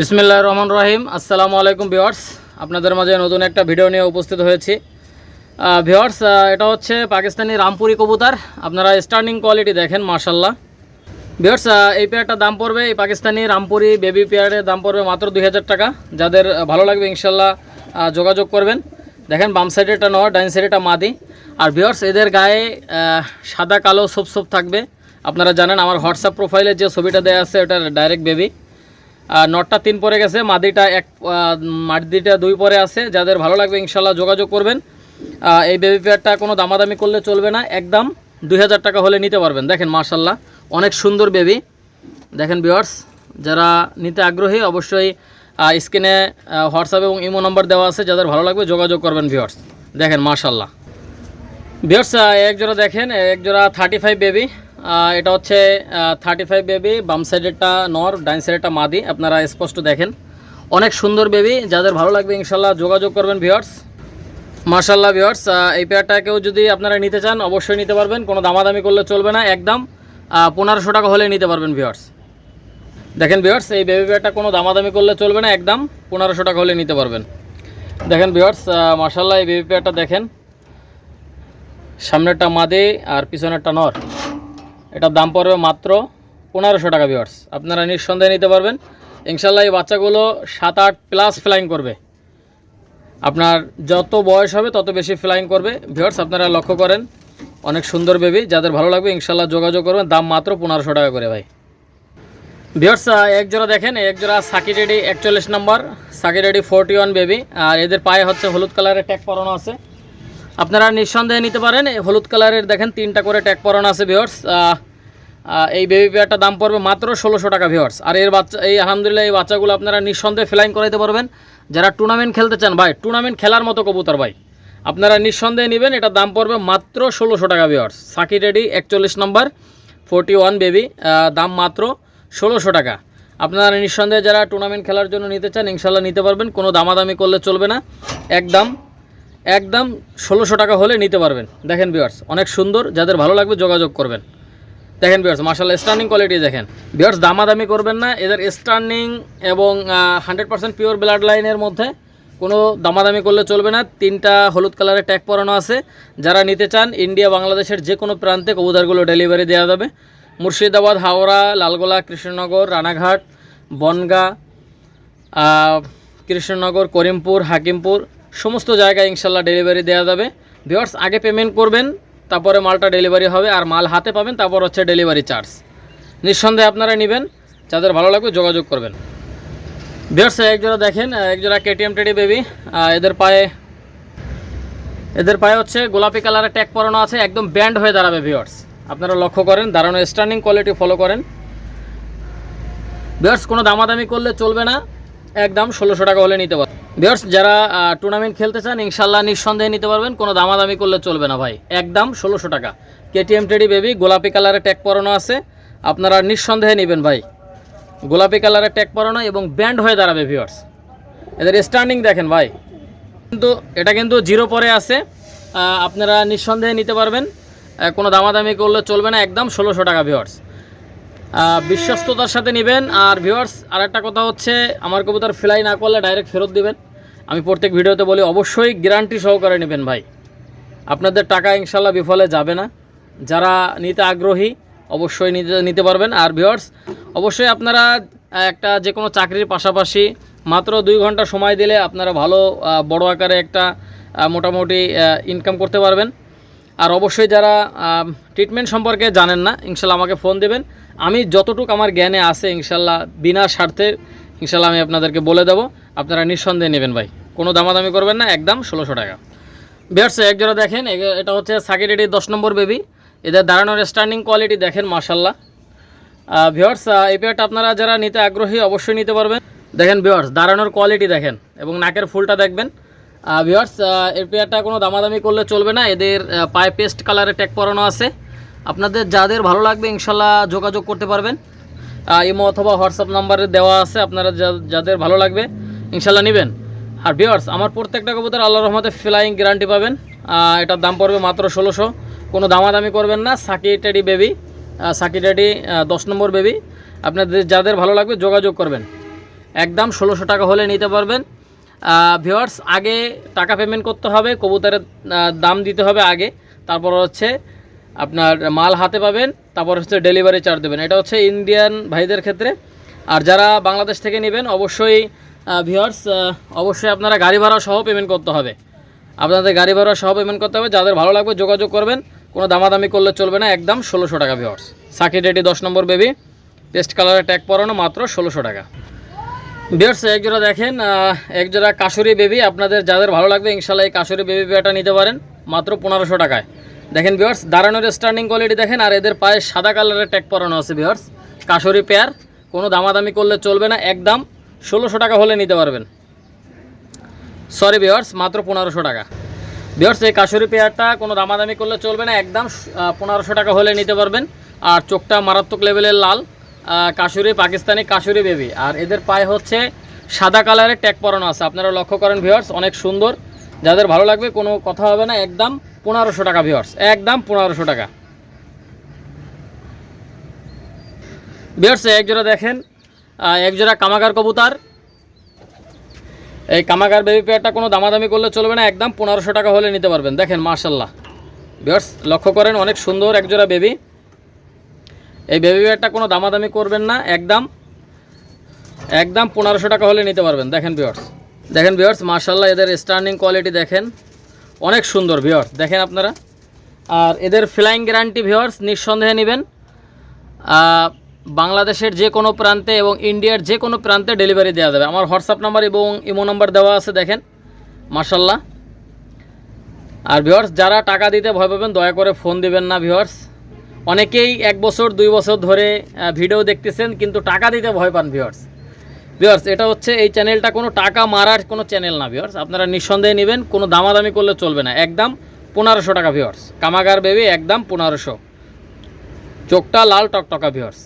বিসমিল্লাহ রহমান রহিম। আসসালামু আলাইকুম ভিওয়ার্স আপনাদের মাঝে নতুন একটা ভিডিও নিয়ে উপস্থিত হয়েছি। ভিওয়ার্স এটা হচ্ছে পাকিস্তানি রামপুরি কবুতর। আপনারা স্টার্নিং কোয়ালিটি দেখেন মার্শাল্লাহ ভিওয়ার্স এই পেয়ারটার দাম পড়বে, এই পাকিস্তানি রামপুরি বেবি পেয়ারের দাম পড়বে মাত্র দুই হাজার টাকা। যাদের ভালো লাগবে ইনশাল্লাহ যোগাযোগ করবেন। দেখেন, বাম সাইডেরটা নয় ডাইন সাইডেরটা মাদি। আর ভিওয়ার্স এদের গায়ে সাদা, কালো, সোপ সোপ থাকবে। আপনারা জানেন, আমার হোয়াটসঅ্যাপ প্রোফাইলে যে ছবিটা দেওয়া আছে ওটা ডাইরেক্ট বেবি। নটটা তিন পরে গেছে, মাদিটা এক মাদিটা দুই পরে আছে। যাদের ভালো লাগবে, ইনশাল্লাহ যোগাযোগ করবেন। এই বেবি পেয়ারটা কোনো দামাদামি করলে চলবে না, একদম দুই হাজার টাকা হলে নিতে পারবেন। দেখেন মার্শাল্লাহ অনেক সুন্দর বেবি দেখেন ভিওয়ার্স যারা নিতে আগ্রহী, অবশ্যই স্ক্রিনে হোয়াটসঅ্যাপ এবং ইমো নম্বর দেওয়া আছে। যাদের ভালো লাগবে, যোগাযোগ করবেন ভিওয়ার্স দেখেন মার্শাল্লাহ ভিওর্স এক জোড়া দেখেন, এক জোড়া থার্টি ফাইভ বেবি এটা হচ্ছে থার্টি ফাইভ বেবি বাম সাইডেরটা নর ডাইন সাইডেরটা মাদি। আপনারা স্পষ্ট দেখেন। অনেক সুন্দর বেবি যাদের ভালো লাগবে ইনশাল্লাহ যোগাযোগ করবেন ভিওর্স মার্শাল্লাহ ভিওর্স এই পেয়ারটাকেও যদি আপনারা নিতে চান, অবশ্যই নিতে পারবেন। কোনো দামাদামি করলে চলবে না, একদম পনেরোশো টাকা হলে নিতে পারবেন ভিওর্স দেখেন ভিওর্স এই বেবি পেয়ারটা কোনো দামাদামি করলে চলবে না, একদম, পনেরোশো টাকা হলে নিতে পারবেন। দেখেন ভিওর্স মার্শাল্লাহ এই বেবি পেয়ারটা দেখেন। সামনেরটা মাদে আর পিছনেরটা নর। এটার দাম পড়বে মাত্র পনেরোশো টাকা ভিওয়ার্স আপনারা নিঃসন্দেহে নিতে পারবেন। ইনশাল্লাহ এই বাচ্চাগুলো সাত আট প্লাস ফ্লাইং করবে। আপনার যত বয়স হবে, তত বেশি ফ্লাইং করবে। ভিওয়ার্স আপনারা লক্ষ্য করেন, অনেক সুন্দর বেবি যাদের ভালো লাগবে ইনশাল্লাহ যোগাযোগ করবেন। দাম মাত্র পনেরোশো টাকা করে ভাই। ভিওর্স এক জোড়া দেখেন, এক জোড়া সাকি রেডি একচল্লিশ নম্বর। সাকি রেডি ফোরটি ওয়ান বেবি আর এদের পায়ে হচ্ছে হলুদ কালারের ট্যাগ পরানো আছে। আপনারা নিঃসন্দেহে নিতে পারেন হলুদ কালারের দেখেন, তিনটা করে ট্যাগ পরানো আছে ভিওর্স এই বেবি পেয়ারটার দাম পড়বে মাত্র ষোলোশো টাকা ভিওয়ার্স আর এর বাচ্চা এই আলহামদুলিল্লাহ এই বাচ্চাগুলো আপনারা নিঃসন্দেহে ফ্লাইং করাইতে পারবেন। যারা টুর্নামেন্ট খেলতে চান, ভাই টুর্নামেন্ট খেলার মতো কবুতর, ভাই। আপনারা নিঃসন্দেহে নেবেন এটা দাম পড়বে মাত্র ষোলোশো টাকা ভিওর্স সাকি রেডি, একচল্লিশ নম্বর ফোরটি ওয়ান বেবি দাম মাত্র ষোলোশো টাকা। আপনারা নিঃসন্দেহে যারা টুর্নামেন্ট খেলার জন্য নিতে চান ইনশাল্লাহ নিতে পারবেন, কোনো দামাদামি করলে চলবে না। একদম একদম ষোলোশো টাকা হলে নিতে পারবেন। দেখেন ভিওয়ার্স অনেক সুন্দর, যাদের ভালো লাগবে যোগাযোগ করবেন। দেখেন বিয়ার্স মার্শাল স্টার্নিং কোয়ালিটি দেখেন। বিয়ার্স দামাদামি করবেন না, এদের স্টার্নিং এবং হান্ড্রেড পার্সেন্ট পিওর ব্লাড লাইনের মধ্যে কোনো দামাদামি করলে চলবে না। তিনটা হলুদ কালারের ট্যাগ পরানো আছে। যারা নিতে চান ইন্ডিয়া বাংলাদেশের যে কোনো প্রান্তে কবুতরগুলো ডেলিভারি দেওয়া যাবে। মুর্শিদাবাদ, হাওড়া, লালগোলা, কৃষ্ণনগর, রানাঘাট, বনগাঁ কৃষ্ণনগর, করিমপুর, হাকিমপুর, সমস্ত জায়গায় ইনশাল্লাহ ডেলিভারি দেওয়া যাবে। ভিওয়ার্স আগে পেমেন্ট করবেন। তারপরে মালটা ডেলিভারি হবে আর মাল হাতে পাবেন, তারপর হচ্ছে ডেলিভারি চার্জ। নিঃসন্দেহে আপনারা নেবেন, যাদের ভালো লাগবে যোগাযোগ করবেন। ভিওয়ার্স একজোড়া দেখেন একজোড়া কেটিএম টেডি বেবি এদের পায়ে এদের পায়ে হচ্ছে গোলাপি কালারের ট্যাগ পরানো আছে, একদম ব্যান্ড হয়ে দাঁড়াবে ভিওয়ার্স আপনারা লক্ষ্য করেন, দাঁড়ানো স্টার্নিং কোয়ালিটি ফলো করেন। বিয়ার্স কোনো দামাদামি করলে চলবে না, একদম ষোলোশো টাকা হলে নিতে পারবেন। বিয়ার্স যারা টুর্নামেন্ট খেলতে চান ইনশাল্লাহ নিঃসন্দেহে নিতে পারবেন। কোনো দামাদামি করলে চলবে না ভাই। একদম ষোলোশো টাকা। কেটিএম টেডি বেবি গোলাপি কালারের ট্যাগ পরানো আছে। আপনারা নিঃসন্দেহে নেবেন ভাই। গোলাপি কালারের ট্যাগ পরানো এবং ব্যান্ড হয়ে দাঁড়াবে ভিউয়ার্স এদের স্টার্নিং দেখেন ভাই। কিন্তু এটা কিন্তু জিরো পরে আছে। আপনারা নিঃসন্দেহে নিতে পারবেন। কোনো দামাদামি করলে চলবে না। একদম ষোলোশো টাকা ভিউয়ার্স বিশ্বস্ততার সাথে নেবেন। আর ভিউয়ার্স আর একটা কথা হচ্ছে, আমার কবুতর ফ্লাই না করলে ডাইরেক্ট ফেরত দিবেন। আমি প্রত্যেক ভিডিওতে বলি, অবশ্যই গ্যারান্টি সহকারে নেবেন ভাই। আপনাদের টাকা ইনশাল্লাহ বিফলে যাবে না। যারা নিতে আগ্রহী, অবশ্যই নিতে নিতে পারবেন। আর ভিউয়ার্স অবশ্যই আপনারা একটা যে কোনো চাকরির পাশাপাশি মাত্র দুই ঘণ্টা সময় দিলে আপনারা ভালো বড় আকারে একটা মোটামুটি ইনকাম করতে পারবেন। আর অবশ্যই যারা ট্রিটমেন্ট সম্পর্কে জানেন না, ইনশাল্লাহ আমাকে ফোন দেবেন। আমি যতটুকু আমার জ্ঞানে আছে, ইনশাল্লাহ বিনা স্বার্থে ইনশাল্লাহ আমি আপনাদেরকে বলে দেবো, আপনারা নিঃসন্দেহে নেবেন ভাই। কোনো দামাদামি করবেন না, একদম ষোলোশো টাকা। বিয়ার্স একজোড়া দেখেন এটা হচ্ছে সাকিরেডি দশ নম্বর বেবি এদের দাঁড়ানোর স্ট্যান্ডিং কোয়ালিটি দেখেন মার্শাল্লাহ ভিওয়ার্স এই পেয়ারটা আপনারা যারা নিতে আগ্রহী, অবশ্যই নিতে পারবেন। দেখেন ভিওয়ার্স দাঁড়ানোর কোয়ালিটি দেখেন এবং নাকের ফুলটা দেখবেন। ভিওয়ার্স এই পেয়ারটা কোনো দামাদামি করলে চলবে না, এদের পায়ে পেস্ট কালারের ট্যাগ পরানো আছে। আপনাদের যাদের ভালো লাগবে ইনশাল্লাহ যোগাযোগ করতে পারবেন। ইমো অথবা হোয়াটসঅ্যাপ নাম্বারে দেওয়া আছে, আপনারা যাদের ভালো লাগবে, ইনশাল্লাহ নেবেন। আর ভিওয়ার্স আমার প্রত্যেকটা কবুতর আল্লাহ রহমতে ফ্লাইং গ্যারান্টি পাবেন। এটার দাম পড়বে মাত্র ষোলোশো। কোনো দামাদামি করবেন না, সাকি টেডি বেবি সাকি টেডি দশ নম্বর বেবি আপনাদের যাদের ভালো লাগবে, যোগাযোগ করবেন। একদম ষোলোশো টাকা হলে নিতে পারবেন। ভিওয়ার্স আগে টাকা পেমেন্ট করতে হবে, কবুতরের দাম দিতে হবে আগে। তারপর হচ্ছে আপনার মাল হাতে পাবেন, তারপর হচ্ছে ডেলিভারি চার্জ দেবেন। এটা হচ্ছে ইন্ডিয়ান ভাইদের ক্ষেত্রে। আর যারা বাংলাদেশ থেকে নেবেন, অবশ্যই ভিওয়ার্স অবশ্যই আপনারা গাড়ি ভাড়া সহ পেমেন্ট করতে হবে। আপনাদের গাড়ি ভাড়া সহ পেমেন্ট করতে হবে। যাদের ভালো লাগবে যোগাযোগ করবেন। কোনো দামাদামি করলে চলবে না। একদম ষোলোশো টাকা ভিওয়ার্স সাকিট এটি দশ নম্বর বেবি পেস্ট কালারের ট্যাগ পরানো মাত্র ষোলোশো টাকা। বিয়ার্স একজোড়া দেখেন একজোড়া কাশুরি বেবি আপনাদের যাদের ভালো লাগবে, ইনশাল্লাহ এই কাশুরি বেবি পেয়ারটা নিতে পারেন। মাত্র পনেরোশো টাকায়। দেখেন বিয়ার্স দাঁড়ানোর স্টার্নিং কোয়ালিটি দেখেন, আর এদের পায়ে সাদা কালারের ট্যাগ পরানো আছে বিয়ার্স কাশুরি পেয়ার কোনো দামাদামি করলে চলবে না, একদম ষোলোশো টাকা হলে নিতে পারবেন। সরি বিয়ার্স মাত্র পনেরোশো টাকা। বিয়ার্স এই কাশুরি পেয়ারটা কোনো দামাদামি করলে চলবে না, একদম পনেরোশো টাকা হলে নিতে পারবেন। আর চোখটা মারাত্মক লেভেলের লাল কাশুরি, পাকিস্তানি কাশুরি বেবি আর এদের পায়ে হচ্ছে সাদা কালারের ট্যাগ পরানো আছে। আপনারা লক্ষ্য করেন ভিওয়ার্স অনেক সুন্দর। যাদের ভালো লাগবে কোনো কথা হবে না, একদম পনেরোশো টাকা ভিওর্স একদম পনেরোশো টাকা। ভিওয়ার্স একজোড়া দেখেন। একজোড়া কামাগার কবুতার। এই কামাগার বেবি পেয়ারটা কোনো দামাদামি করলে চলবে না, একদম পনেরোশো টাকা হলে নিতে পারবেন। দেখেন মার্শাল্লাহ বিয়ার্স লক্ষ্য করেন, অনেক সুন্দর একজোড়া বেবি এই বেবি পেয়ারটা কোনো দামাদামি করবেন না, একদম। একদম পনেরোশো টাকা হলে নিতে পারবেন। দেখেন বিয়ার্স দেখেন বিয়ার্স মার্শাল্লাহ এদের স্টার্নিং কোয়ালিটি দেখেন। অনেক সুন্দর ভিওয়ার্স দেখেন আপনারা। আর এদের ফ্লাইং গ্যারান্টি ভিওয়ার্স নিঃসন্দেহে নেবেন। বাংলাদেশের যে কোনো প্রান্তে এবং ইন্ডিয়ার যে কোনো প্রান্তে ডেলিভারি দেওয়া যাবে। আমার হোয়াটসঅ্যাপ নাম্বার এবং ইমো নাম্বার দেওয়া আছে, দেখেন। মার্শাল্লাহ আর ভিওয়ার্স যারা টাকা দিতে ভয় পাবেন, দয়া করে ফোন দিবেন না ভিওয়ার্স অনেকেই এক বছর, দুই বছর ধরে ভিডিও দেখতেছেন, কিন্তু টাকা দিতে ভয় পান ভিওয়ার্স ভিওয়ার্স এটা হচ্ছে এই চ্যানেলটা কোনো টাকা মারার কোনো চ্যানেল না ভিওয়ার্স আপনারা নিঃসন্দেহে নেবেন, কোনো দামাদামি করলে চলবে না। একদম পনেরোশো টাকা ভিওয়ার্স কামাগার বেবি একদম পনেরোশো। চোখটা লাল টকটকা ভিওয়ার্স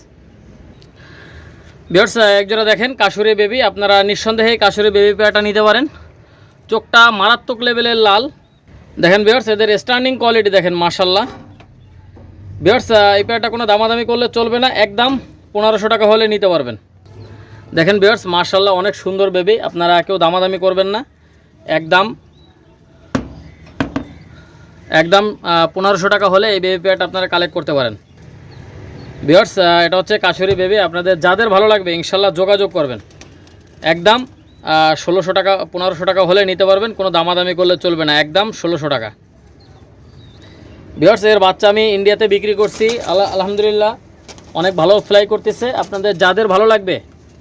ভিওর্স একজোড়া দেখেন, কাশুরি বেবি আপনারা নিঃসন্দেহে কাশুরি বেবি পেয়ারটা নিতে পারেন। চোখটা মারাত্মক লেভেলের লাল। দেখেন ভিওর্স এদের স্টার্নিং কোয়ালিটি দেখেন মার্শাল্লাহ ভিওর্স এই পেয়ারটা কোনো দামাদামি করলে চলবে না। একদম পনেরোশো টাকা হলে নিতে পারবেন। দেখেন ভিওর্স মার্শাল্লাহ অনেক সুন্দর বেবি আপনারা কেউ দামাদামি করবেন না। একদম একদম পনেরোশো টাকা হলে এই বেবি পেয়ারটা আপনারা কালেক্ট করতে পারেন। ভিওর্স এটা হচ্ছে কাশুরি বেবি আপনাদের যাদের ভালো লাগবে ইনশাল্লাহ যোগাযোগ করবেন। একদম ষোলোশো টাকা, পনেরোশো টাকা হলে নিতে পারবেন, কোনো দামাদামি করলে চলবে না। একদম, ষোলোশো টাকা। ভিওর্স এর বাচ্চা আমি ইন্ডিয়াতে বিক্রি করছি। আলহামদুলিল্লাহ, অনেক ভালো ফ্লাই করতেছে। আপনাদের যাদের ভালো লাগবে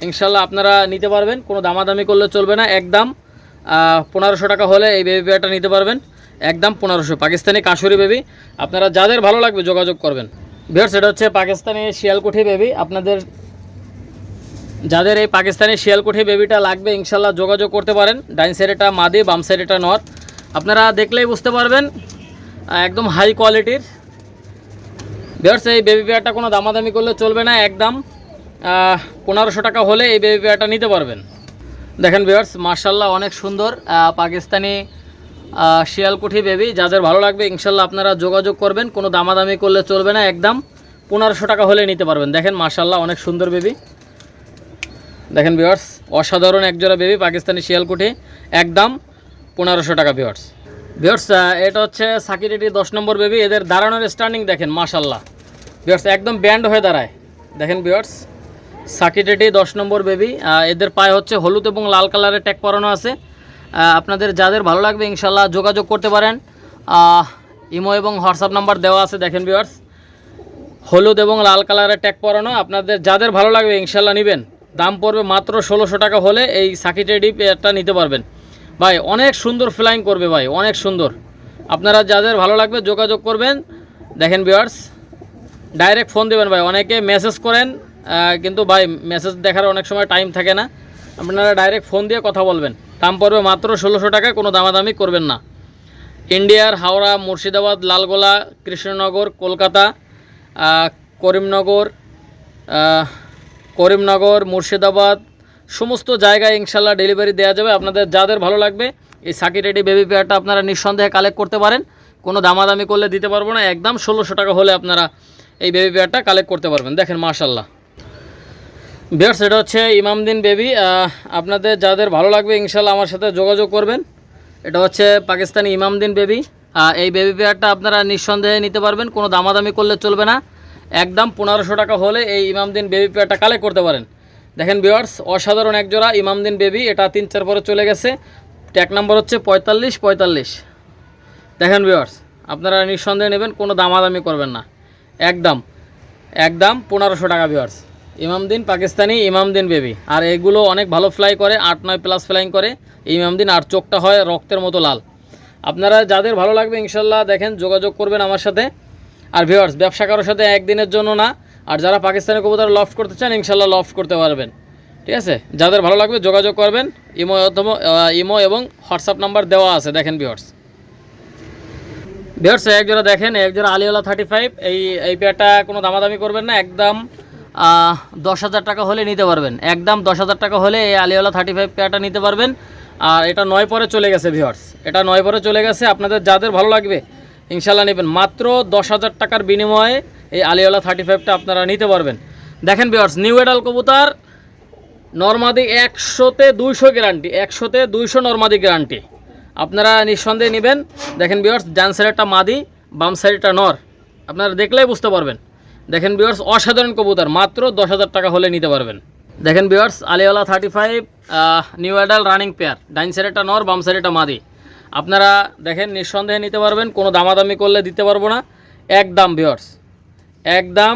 ইনশাল্লাহ আপনারা নিতে পারবেন, কোনো দামাদামি করলে চলবে না, একদম পনেরোশো টাকা হলে এই বেবি পেয়ারটা নিতে পারবেন, একদম পনেরোশো, পাকিস্তানি কাশুরি বেবি আপনারা যাদের ভালো লাগবে যোগাযোগ করবেন। ভিওর্স এটা হচ্ছে পাকিস্তানি শিয়ালকুঠি বেবি আপনাদের যাদের এই পাকিস্তানি শিয়ালকুঠি বেবিটা লাগবে ইনশাল্লাহ যোগাযোগ করতে পারেন। ডাইন সাইড এটা মাদি, বাম সাইড এটা নর আপনারা দেখলেই বুঝতে পারবেন একদম হাই কোয়ালিটির ভিওর্স এই বেবি পেয়ারটা কোনো দামাদামি করলে চলবে না, একদম পনেরোশো টাকা হলে এই বেবি পেয়ারটা নিতে পারবেন। দেখেন ভিওর্স মার্শাল্লাহ অনেক সুন্দর পাকিস্তানি শিয়ালকুঠি বেবি যাদের ভালো লাগবে ইনশাল্লাহ আপনারা যোগাযোগ করবেন, কোনো দামাদামি করলে চলবে না, একদম পনেরোশো টাকা হলে নিতে পারবেন। দেখেন মার্শাল্লাহ অনেক সুন্দর বেবি দেখেন ভিওয়ার্স অসাধারণ একজোড়া বেবি পাকিস্তানি শিয়ালকুঠি, একদম পনেরোশো টাকা ভিওয়ার্স ভিওয়ার্স এটা হচ্ছে সাকিরেটি দশ নম্বর বেবি এদের দাঁড়ানোর স্টার্নিং দেখেন মার্শাল্লাহ ভিওয়ার্স একদম ব্যান্ড হয়ে দাঁড়ায়। দেখেন ভিওয়ার্স সাকিরেটি দশ নম্বর বেবি এদের পায়ে হচ্ছে হলুদ এবং লাল কালারের ট্যাগ পরানো আছে। আপনাদের যাদের ভালো লাগবে ইনশাল্লাহ যোগাযোগ করতে পারেন। ইমো এবং হোয়াটসঅ্যাপ নাম্বার দেওয়া আছে, দেখেন ভিওয়ার্স হলুদ এবং লাল কালারের ট্যাগ পরানো, আপনাদের যাদের ভালো লাগবে ইনশাল্লাহ নেবেন। দাম পড়বে মাত্র ষোলোশো টাকা হলে এই সাকিটেডি পেয়ারটা নিতে পারবেন। ভাই, অনেক সুন্দর ফ্লাইং করবে ভাই, অনেক সুন্দর। আপনারা যাদের ভালো লাগবে, যোগাযোগ করবেন। দেখেন ভিওয়ার্স ডাইরেক্ট ফোন দেবেন ভাই, অনেকে মেসেজ করেন। কিন্তু ভাই মেসেজ দেখার অনেক সময় টাইম থাকে না। আপনারা ডাইরেক্ট ফোন দিয়ে কথা বলবেন। দাম পড়বে মাত্র ষোলোশো টাকা কোনো দামাদামি করবেন না। ইন্ডিয়ার হাওড়া, মুর্শিদাবাদ, লালগোলা, কৃষ্ণনগর, কলকাতা করিমনগর করিমনগর, মুর্শিদাবাদ, সমস্ত জায়গায় ইনশাল্লাহ ডেলিভারি দেওয়া যাবে। আপনাদের যাদের ভালো লাগবে, এই সাকি রেডি বেবি পেয়ারটা আপনারা নিঃসন্দেহে কালেক্ট করতে পারেন। কোনো দামাদামি করলে দিতে পারব না। একদম ষোলোশো টাকা হলে আপনারা এই বেবি পেয়ারটা কালেক্ট করতে পারবেন। দেখেন মাশাল্লাহ বিয়ার্স, এটা হচ্ছে ইমামদিন বেবি। আপনাদের যাদের ভালো লাগবে, ইনশাল্লাহ আমার সাথে যোগাযোগ করবেন। এটা হচ্ছে পাকিস্তানি ইমামদিন বেবি। এই বেবি পেয়ারটা আপনারা নিঃসন্দেহে নিতে পারবেন, কোনো দামাদামি করলে চলবে না। একদম পনেরোশো টাকা হলে এই ইমামদিন বেবি পেয়ারটা কালেক্ট করতে পারেন। দেখেন বিয়ার্স, অসাধারণ একজোড়া ইমামদিন বেবি, এটা তিন চার পরে চলে গেছে। ট্যাগ নাম্বার হচ্ছে পঁয়তাল্লিশ পঁয়তাল্লিশ। দেখেন বিয়ার্স, আপনারা নিঃসন্দেহে নেবেন, কোনো দামাদামি করবেন না। একদম একদম পনেরোশো টাকা বিয়ার্স। ইমামদিন পাকিস্তানি ইমামদিন বেবি। আর এগুলো অনেক ভালো ফ্লাই করে, আট নয় প্লাস ফ্লাইং করে। ইমামদিন আর চোখটা হয় রক্তের মতো লাল। আপনারা যাদের ভালো লাগবে ইনশাল্লাহ দেখেন, যোগাযোগ করবেন আমার সাথে। আর ভিওয়ার্স ব্যবসা কারোর সাথে একদিনের জন্য না। আর যারা পাকিস্তানি কবুতর লফট করতে চান ইনশাল্লাহ লফট করতে পারবেন। ঠিক আছে? যাদের ভালো লাগবে, যোগাযোগ করবেন। ইমো ইমো এবং হোয়াটসঅ্যাপ নাম্বার দেওয়া আছে, দেখেন ভিওয়ার্স ভিওর্স একজোড়া দেখেন একজোড়া আলিওলা থার্টি ফাইভ এই এই পেয়ারটা কোনো দামাদামি করবেন না, একদম দশ হাজার টাকা হলে নিতে পারবেন। একদম দশ হাজার টাকা হলে এই আলিওলা থার্টি ফাইভ পেয়ারটা নিতে পারবেন। আর এটা নয় পরে চলে গেছে ভিওর্স এটা নয় পরে চলে গেছে, আপনাদের যাদের ভালো লাগবে ইনশাল্লাহ নেবেন। মাত্র দশ হাজার টাকার বিনিময়ে এই আলিওলা থার্টি ফাইভটা আপনারা নিতে পারবেন। দেখেন ভিওর্স নিউ এডাল কবুতার, নর্মাদি একশোতে দুইশো গ্যারান্টি একশোতে দুইশো নর্মাদি গ্যারান্টি আপনারা নিঃসন্দেহে নেবেন। দেখেন বিয়ার্স ডান সাইডটা মাদি, বাম সাইডটা নর। আপনারা দেখলেই বুঝতে পারবেন। দেখেন বিয়ার্স অসাধারণ কবুতর, মাত্র দশ হাজার টাকা হলে নিতে পারবেন। দেখেন viewers Aliwala thirty five new adult running pair ডাইন সাইডটা নর, বাম সাইডটা মাদি। আপনারা দেখেন, নিঃসন্দেহে নিতে পারবেন, কোনো দামাদামি করলে দিতে পারব না। একদম বিয়ার্স একদম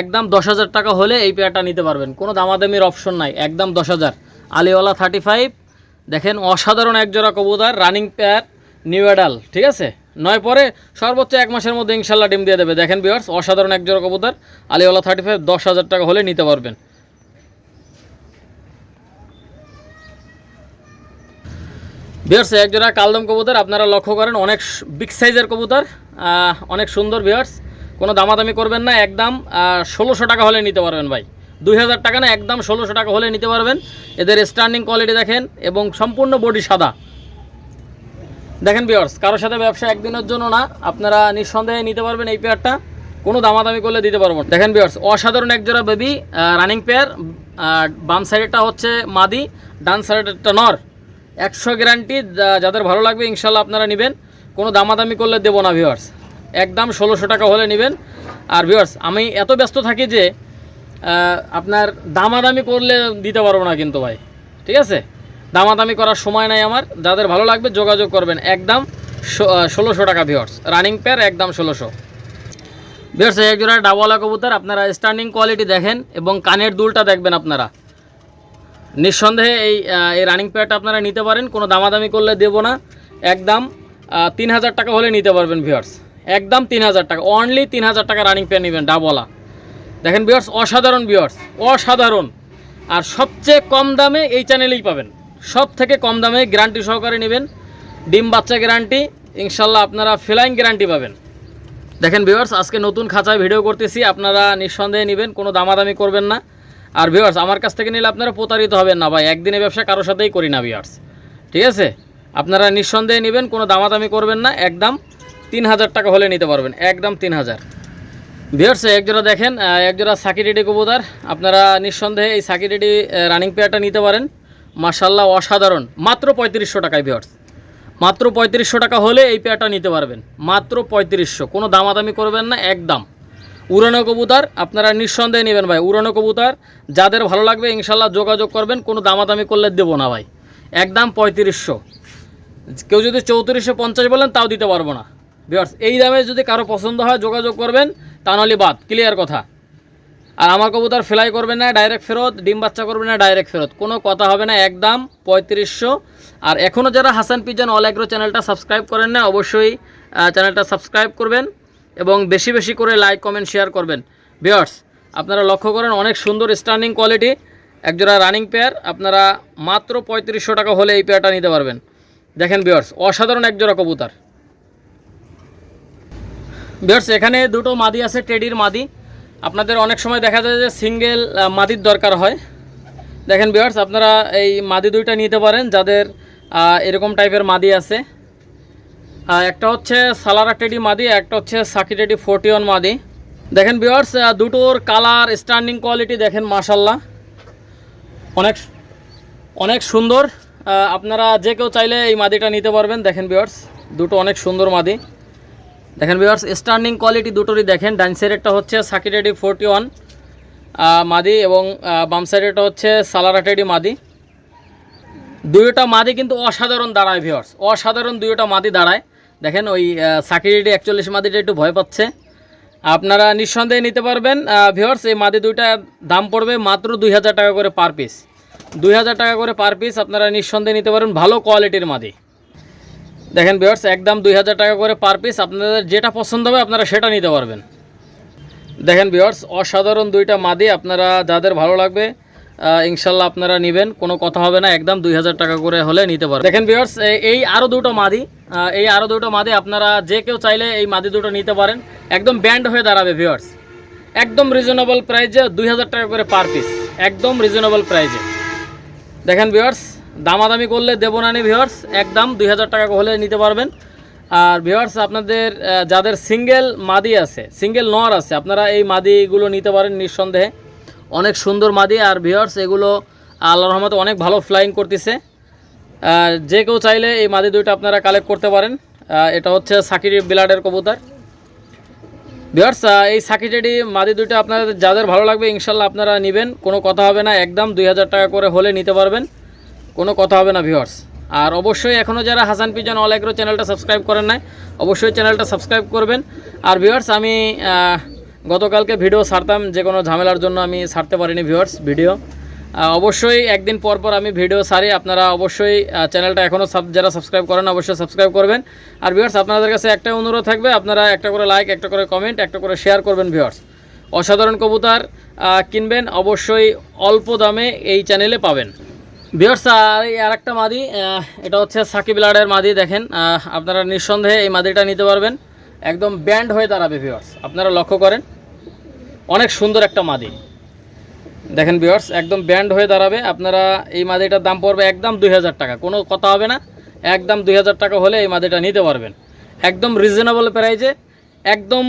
একদম দশ হাজার টাকা হলে এই পেয়ারটা নিতে পারবেন। কোনো দামাদামির অপশন নাই, একদম দশ হাজার। আলিওয়ালা থার্টি ফাইভ দেখেন, অসাধারণ একজোড়া কবুতর রানিং পেয়ার নিউ অ্যাডাল ঠিক আছে? নয় পরে সর্বোচ্চ এক মাসের মধ্যে ইনশাল্লাহ ডিম দিয়ে দেবে। দেখেন বিয়ার্স অসাধারণ একজোড়া কবুতর। আলিওয়ালা থার্টি ফাইভ দশ হাজার টাকা হলে নিতে পারবেন। বিয়ার্স একজোড়া কালদম কবুতর, আপনারা লক্ষ্য করেন, অনেক বিগ সাইজের কবুতর অনেক সুন্দর বিয়ার্স কোনো দামাদামি করবেন না, একদম ষোলোশো টাকা হলে নিতে পারবেন ভাই। দুই হাজার টাকা না, একদম ষোলোশো টাকা হলে নিতে পারবেন। এদের স্ট্যান্ডিং কোয়ালিটি দেখেন, এবং সম্পূর্ণ বডি সাদা। দেখেন বিয়ার্স কারোর সাথে ব্যবসা একদিনের জন্য না, আপনারা নিঃসন্দেহে নিতে পারবেন এই পেয়ারটা কোনো দামাদামি করলে দিতে পারব না। দেখেন বিয়ার্স অসাধারণ একজোড়া বেবি রানিং পেয়ার বাম সাইডেরটা হচ্ছে মাদি, ডান সাইডেরটা নর। একশো গ্যারান্টি যাদের ভালো লাগবে ইনশাল্লাহ আপনারা নেবেন। কোনো দামাদামি করলে দেবো না ভিওয়ার্স একদম ষোলোশো টাকা হলে নেবেন। আর ভিওয়ার্স আমি এত ব্যস্ত থাকি যে আপনার দামাদামি করলে দিতে পারব না কিন্তু ভাই। ঠিক আছে? দামাদামি করার সময় নাই আমার। যাদের ভালো লাগবে যোগাযোগ করবেন। একদম ষোলোশো টাকা ভিওর্স রানিং পেয়ার একদম ষোলোশো। ভিওয়ার্স এক জোড়া ডাবলা কবুতর। আপনারা স্ট্যান্ডিং কোয়ালিটি দেখেন এবং কানের দুলটা দেখবেন আপনারা। নিঃসন্দেহে এই এই রানিং পেয়ারটা আপনারা নিতে পারেন। কোনো দামাদামি করলে দেবো না। একদম তিন হাজার টাকা হলে নিতে পারবেন ভিওর্স একদম তিন হাজার টাকা। অনলি তিন হাজার টাকা রানিং পেয়ার নেবেন ডাবলা দেখেন ভিওর্স অসাধারণ ভিওর্স অসাধারণ। আর সবচেয়ে কম দামে এই চ্যানেলেই পাবেন। সব থেকে কম দামে গ্যারান্টি সহকারে নেবেন। ডিম বাচ্চা গ্যারান্টি ইনশাল্লাহ আপনারা ফ্লাইং গ্যারান্টি পাবেন। দেখেন ভিউয়ার্স আজকে নতুন খাঁচায় ভিডিও করতেছি, আপনারা নিঃসন্দেহে নেবেন, কোনো দামাদামি করবেন না। আর ভিউয়ার্স আমার কাছ থেকে নিলে আপনারা প্রতারিত হবেন না ভাই, একদিনে ব্যবসা কারোর সাথেই করি না ভিউয়ার্স ঠিক আছে? আপনারা নিঃসন্দেহে নেবেন, কোনো দামাদামি করবেন না, একদম তিন হাজার টাকা হলে নিতে পারবেন, একদম তিন হাজার। ভিউয়ার্স একজোড়া দেখেন একজোড়া সাকি রেডি কবুতর। আপনারা নিঃসন্দেহে এই সাকি রেডি রানিং পেয়ারটা নিতে পারেন। মার্শাল্লাহ অসাধারণ। মাত্র পঁয়ত্রিশশো টাকায় ভিউয়ার্স মাত্র পঁয়ত্রিশশো টাকা হলে এই পেয়ারটা নিতে পারবেন। মাত্র পঁয়ত্রিশশো। কোনো দামাদামি করবেন না, একদম। উড়ানো কবুতার আপনারা নিঃসন্দেহে নেবেন ভাই। উড়ানো কবুতার, যাদের ভালো লাগবে ইনশাল্লাহ যোগাযোগ করবেন। কোনো দামাদামি করলে দেবো না ভাই। একদম পঁয়ত্রিশশো। কেউ যদি চৌত্রিশশো পঞ্চাশ বলেন, তাও দিতে পারব না। বিয়ার্স এই দামে যদি কারও পছন্দ হয়, যোগাযোগ করবেন। তা নাহলে বাদ ক্লিয়ার কথা। আর আমার কবুতর ফ্লাই করবে না ডাইরেক্ট ফেরত, ডিম বাচ্চা করবে না ডাইরেক্ট ফেরত। কোনো কথা হবে না, একদম পঁয়ত্রিশশো। আর এখনও যারা হাসান পিজন অল অ্যাগ্রো চ্যানেলটা সাবস্ক্রাইব করেন না, অবশ্যই চ্যানেলটা সাবস্ক্রাইব করবেন এবং বেশি বেশি করে লাইক কমেন্ট শেয়ার করবেন। বিয়ার্স আপনারা লক্ষ্য করেন অনেক সুন্দর স্টার্নিং কোয়ালিটি একজোড়া রানিং পেয়ার আপনারা মাত্র পঁয়ত্রিশশো টাকা হলে এই পেয়ারটা নিতে পারবেন। দেখেন বিয়ার্স অসাধারণ একজোড়া কবুতর। বিয়ার্স এখানে দুটো মাদি আছে টেডির মাদি। আপনাদের অনেক সময় দেখা যায় যে সিঙ্গেল মাদির দরকার হয়। দেখেন বিয়ার্স আপনারা এই মাদি দুইটা নিতে পারেন, যাদের এরকম টাইপের মাদি আছে। একটা হচ্ছে সালারা টেডি মাদি, একটা হচ্ছে সাকি টেডি ওয়ান মাদি। দেখেন বিয়ার্স দুটোর কালার স্ট্যান্ডিং কোয়ালিটি দেখেন মাশাল্লাহ অনেক অনেক সুন্দর। আপনারা যে কেউ চাইলে এই মাদিটা নিতে পারবেন, দেখেন বিয়ার্স দুটো অনেক সুন্দর মাদি। দেখেন বিয়ার্স স্টার্নিং কোয়ালিটি দুটোরই দেখেন। ডান সাইডেরটা হচ্ছে সাকিরেডি ফোরটি ওয়ান মাদি এবং বাম সাইডেরটা হচ্ছে সালারাটেডি মাদি। দুইটা মাদি কিন্তু অসাধারণ দাঁড়ায় ভিওর্স অসাধারণ দুইটা মাদি দাঁড়ায়। দেখেন ওই সাকিরিটি একচল্লিশ মাদিটা একটু ভয় পাচ্ছে। আপনারা নিঃসন্দেহে নিতে পারবেন ভিওর্স এই মাদি দুইটা দাম পড়বে মাত্র দুই হাজার টাকা করে পার পিস দুই হাজার টাকা করে পার পিস আপনারা নিঃসন্দেহে নিতে পারেন ভালো কোয়ালিটির মাদি। দেখেন ভিওর্স একদম দুই হাজার টাকা করে পার পিস আপনাদের যেটা পছন্দ হবে আপনারা সেটা নিতে পারবেন। দেখেন ভিওর্স অসাধারণ দুইটা মাদি, আপনারা যাদের ভালো লাগবে ইনশাল্লাহ আপনারা নেবেন, কোনো কথা হবে না, একদম দুই হাজার টাকা করে হলে নিতে পারবেন। দেখেন ভিওর্স এই আরও দুটো মাদি এই আরও দুটো মাদি আপনারা যে কেউ চাইলে এই মাদি দুটো নিতে পারেন। একদম ব্যান্ড হয়ে দাঁড়াবে ভিওর্স একদম রিজনেবল প্রাইজে দুই হাজার টাকা করে পার পিস একদম রিজনেবল প্রাইজে দেখেন ভিওর্স দামাদামি করলে দেবো না নি ভিওর্স একদম দুই হাজার টাকা হলে নিতে পারবেন। আর ভিওর্স আপনাদের যাদের সিঙ্গেল মাদি আছে সিঙ্গেল নর আছে, আপনারা এই মাদিগুলো নিতে পারেন নিঃসন্দেহে। অনেক সুন্দর মাদি, আর ভিওর্স এগুলো আল্লাহ রহমতে অনেক ভালো ফ্লাইং করতেছে। আর যে কেউ চাইলে এই মাদি দুইটা আপনারা কালেক্ট করতে পারেন। এটা হচ্ছে সাকির বিলাডের কবুতর। ভিওর্স এই সাকিটেডি মাদি দুইটা আপনাদের, যাদের ভালো লাগবে, ইনশাল্লাহ আপনারা নেবেন। কোনো কথা হবে না একদম দুই হাজার টাকা করে হলে নিতে পারবেন। কোনো কথা হবে না ভিওর্স আর অবশ্যই এখনও যারা হাসান পিজন অল এগ্রো চ্যানেলটা সাবস্ক্রাইব করেন নাই, অবশ্যই চ্যানেলটা সাবস্ক্রাইব করবেন। আর ভিওর্স আমি গতকালকে ভিডিও ছাড়তাম, যে কোনো ঝামেলার জন্য আমি ছাড়তে পারিনি ভিওর্স ভিডিও অবশ্যই একদিন পর পর আমি ভিডিও সারি আপনারা অবশ্যই চ্যানেলটা এখনও যারা সাবস্ক্রাইব করেন, অবশ্যই সাবস্ক্রাইব করবেন। আর ভিওর্স আপনাদের কাছে একটা অনুরোধ থাকবে, আপনারা একটা করে লাইক একটা করে কমেন্ট একটা করে শেয়ার করবেন ভিওর্স অসাধারণ কবুতার কিনবেন, অবশ্যই অল্প দামে এই চ্যানেলে পাবেন। ভিওর্স আর একটা মাদি এটা হচ্ছে সাকিব লাডের মাদি, দেখেন আপনারা নিঃসন্দেহে এই মাদিটা নিতে পারবেন। একদম ব্যান্ড হয়ে দাঁড়াবে ভিওর্স আপনারা লক্ষ্য করেন, অনেক সুন্দর একটা মাদি। দেখেন ভিওর্স একদম ব্যান্ড হয়ে দাঁড়াবে, আপনারা এই মাদিটার দাম পড়বে একদম দুই হাজার টাকা। কোনো কথা হবে না, একদম দুই হাজার টাকা হলে এই মাদিটা নিতে পারবেন। একদম রিজনেবল প্রাইজে একদম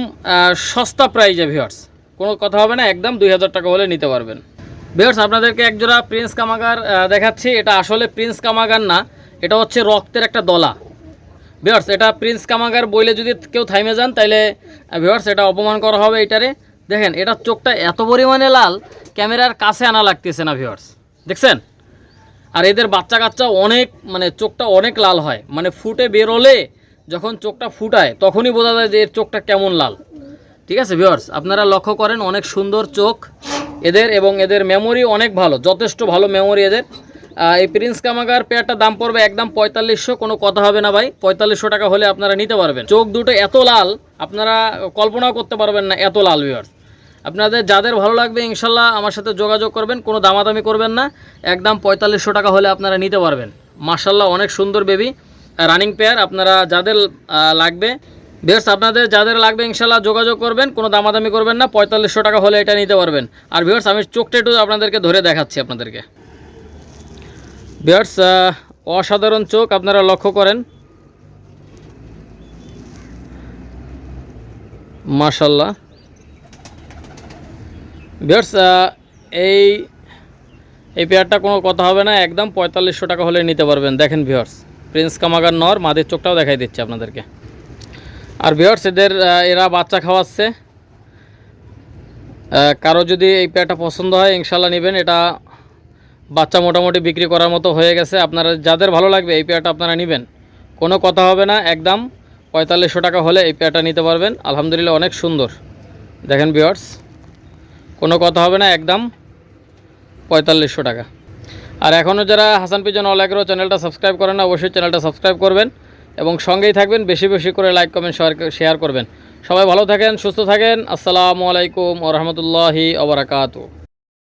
সস্তা প্রাইজে ভিওর্স কোনো কথা হবে না, একদম দুই হাজার টাকা হলে নিতে পারবেন। ভিওর্স আপনাদেরকে একজোড়া প্রিন্স কামাগার দেখাচ্ছি। এটা আসলে প্রিন্স কামাগার না, এটা হচ্ছে রক্তের একটা দলা। ভিওর্স এটা প্রিন্স কামাগার বইলে যদি কেউ থাইমে যান, তাইলে ভিওর্স এটা অপমান করা হবে এটারে দেখেন এটার চোখটা এত পরিমাণে লাল, ক্যামেরার কাছে আনা লাগতেছে না ভিওর্স দেখছেন? আর এদের বাচ্চা কাচ্চা অনেক মানে চোখটা অনেক লাল হয়। মানে ফুটে বেরোলে যখন চোখটা ফুটায়, তখনই বোঝা যায় যে এর চোখটা কেমন লাল। ঠিক আছে ভিওর্স আপনারা লক্ষ্য করেন, অনেক সুন্দর চোখ। এদের এবং এদের মেমোরি অনেক ভালো, যথেষ্ট ভালো মেমোরি এদের। এই প্রিন্স কামাগার পেয়ারটা দাম পড়বে একদম পঁয়তাল্লিশশো, কোনো কথা হবে না ভাই। পঁয়তাল্লিশশো টাকা হলে আপনারা নিতে পারবেন। চোখ দুটো এত লাল, আপনারা কল্পনাও করতে পারবেন না এত লাল ভিওর্স আপনাদের যাদের ভালো লাগবে, ইনশাল্লাহ আমার সাথে যোগাযোগ করবেন, কোনো দামাদামি করবেন না। একদম পঁয়তাল্লিশশো টাকা হলে আপনারা নিতে পারবেন। মার্শাল্লাহ অনেক সুন্দর বেবি রানিং পেয়ার আপনারা যাদের লাগবে বেশ আপনাদের যাদের লাগবে ইনশাল্লাহ যোগাযোগ করবেন, কোনো দামাদামি করবেন না, পঁয়তাল্লিশশো টাকা হলে এটা নিতে পারবেন। আর ভিউয়ার্স আমি চোখটা একটু আপনাদেরকে ধরে দেখাচ্ছি আপনাদেরকে। ভিউয়ার্স অসাধারণ চোখ আপনারা লক্ষ্য করেন। মাশাল্লাহ ভিউয়ার্স এই এই পেয়ারটা কোনো কথা হবে না, একদম পঁয়তাল্লিশশো টাকা হলে নিতে পারবেন। দেখেন ভিউয়ার্স প্রিন্স কামাগার নর মাদের চোখটাও দেখাই দিচ্ছে আপনাদেরকে। আর ভিউয়ার্স এদের এরা বাচ্চা খাওয়াচ্ছে। কারও যদি এই পেয়ারটা পছন্দ হয় ইনশাল্লাহ নেবেন। এটা বাচ্চা মোটামুটি বিক্রি করার মতো হয়ে গেছে। আপনারা, যাদের ভালো লাগবে, এই পেয়ারটা আপনারা নেবেন। কোনো কথা হবে না, একদম পঁয়তাল্লিশশো টাকা হলে এই পেয়ারটা নিতে পারবেন। আলহামদুলিল্লাহ, অনেক সুন্দর। দেখেন ভিউয়ার্স কোনো কথা হবে না, একদম পঁয়তাল্লিশশো টাকা। আর এখনও যারা হাসান পিজন অল চ্যানেলটা সাবস্ক্রাইব করেন না, অবশ্যই চ্যানেলটা সাবস্ক্রাইব করবেন। এবং সঙ্গেই থাকবেন, বেশি বেশি করে লাইক কমেন্ট শেয়ার করবেন। সবাই ভালো থাকেন, সুস্থ থাকেন। আসসালামু আলাইকুম ও রহমতুল্লাহি